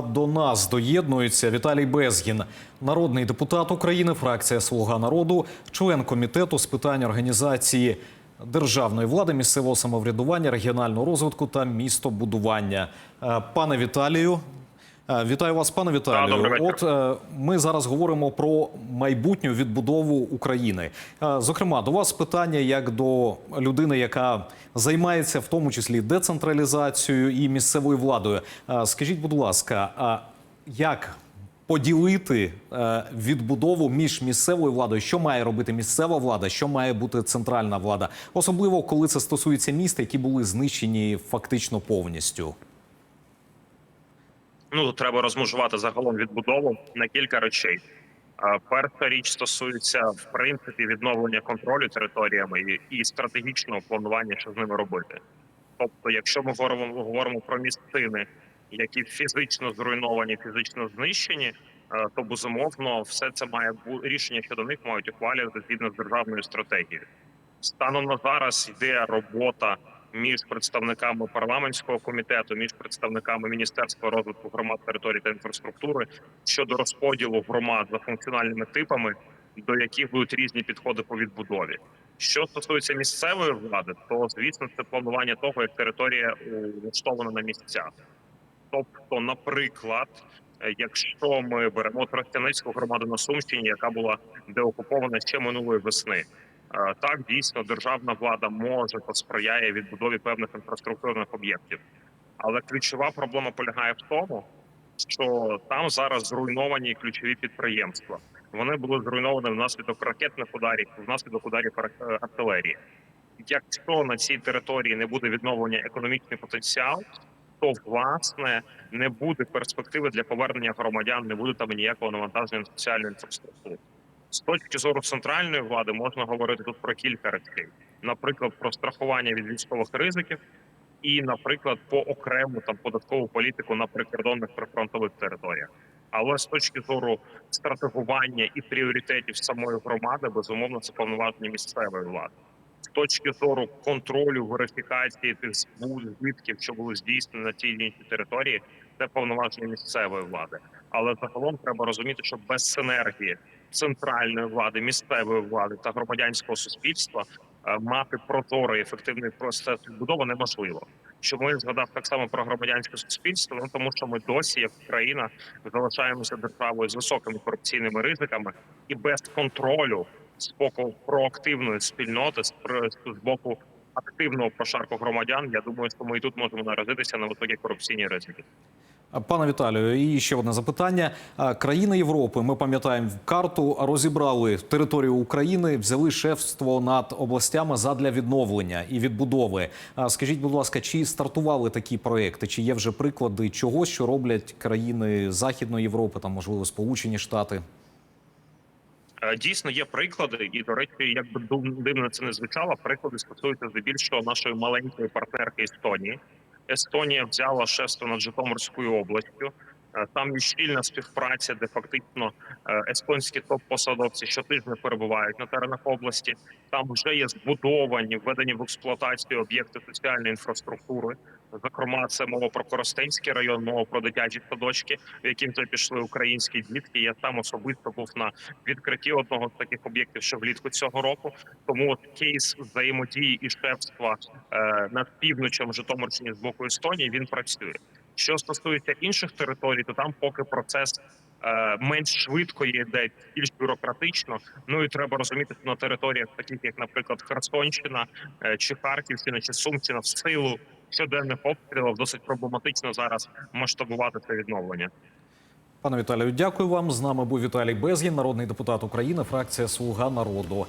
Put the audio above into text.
До нас доєднується Віталій Безгін, народний депутат України, фракція Слуга народу, член комітету з питань організації державної влади, місцевого самоврядування, регіонального розвитку та містобудування. Е, Пане Віталію, вітаю вас, пане Віталію. От е, ми зараз говоримо про майбутню відбудову України. Е, Зокрема, до вас питання як до людини, яка займається в тому числі децентралізацією і місцевою владою. Е, Скажіть, будь ласка, а як поділити е, відбудову між місцевою владою? Що має робити місцева влада? Що має бути центральна влада? Особливо коли це стосується міст, які були знищені фактично повністю. Ну треба розмежувати загалом відбудову на кілька речей. Перша річ стосується в принципі відновлення контролю територіями і, стратегічного планування, що з ними робити. Тобто, якщо ми говоримо, говоримо про місцини, які фізично зруйновані, фізично знищені, то безумовно все це має рішення щодо них мають ухвалювати згідно з державною стратегією. Станом на зараз йде робота між представниками парламентського комітету, між представниками міністерства розвитку громад, територій та інфраструктури щодо розподілу громад за функціональними типами, до яких будуть різні підходи по відбудові. Що стосується місцевої влади, то звісно це планування того, як територія влаштована на місцях. Тобто, наприклад, якщо ми беремо Тростяницьку громаду на Сумщині, яка була деокупована ще минулої весни, так дійсно державна влада може посприяє відбудові певних інфраструктурних об'єктів. Але ключова проблема полягає в тому, що там зараз зруйновані ключові підприємства. Вони були зруйновані внаслідок ракетних ударів, внаслідок ударів артилерії. Якщо на цій території не буде відновлення економічний потенціал, то власне не буде перспективи для повернення громадян, не буде там ніякого навантаження на соціальну інфраструктуру. З точки зору центральної влади можна говорити тут про кілька речей, наприклад, про страхування від військових ризиків, і, наприклад, по окрему там податкову політику на прикордонних прифронтових територіях. Але з точки зору стратегування і пріоритетів самої громади, безумовно, це повноваження місцевої влади. З точки зору контролю верифікації тих збитків, що були здійснені на тій іншій території, це повноваження місцевої влади. Але загалом треба розуміти, що без синергії центральної влади, місцевої влади та громадянського суспільства е, мати прозорий ефективний процес відбудови неможливо. Чому я згадав так само про громадянське суспільство? Ну тому що ми досі, як країна, залишаємося державою з високими корупційними ризиками і без контролю з боку проактивної спільноти, з боку активного прошарку громадян. Я думаю, що ми і тут можемо наразитися на високі корупційні ризики. Пане Віталію, і ще одне запитання. Країни Європи, ми пам'ятаємо карту, розібрали територію України, взяли шефство над областями задля відновлення і відбудови. Скажіть, будь ласка, чи стартували такі проекти? Чи є вже приклади чогось, що роблять країни Західної Європи, там можливо Сполучені Штати? Е, Дійсно, є приклади, і до речі, як би дивно це не звучало, приклади стосуються здебільшого нашої маленької партнерки Естонії. Естонія взяла шефство над Житомирською областю. Е, Там є щільна співпраця, де фактично е, естонські топ-посадовці щотижня перебувають на теренах області. Там вже є збудовані, введені в експлуатацію об'єкти соціальної інфраструктури. Зокрема, це мова про Коростенський район, мова про дитячі садочки, в яким вже пішли українські дітки. Я сам особисто був на відкритті одного з таких об'єктів ще влітку цього року. Тому от кейс взаємодії і шефства е, над півночем Житомирщини з боку Естонії він працює. Що стосується інших територій, то там поки процес е, менш швидко йде, більш бюрократично. Ну і треба розуміти, що на територіях, таких як, наприклад, Херсонщина е, чи Харківщина, чи Сумщина, в силу щоденних обстрілів досить проблематично зараз масштабувати це відновлення. Пане Віталію, дякую вам. З нами був Віталій Безгін, народний депутат України, фракція Слуга народу.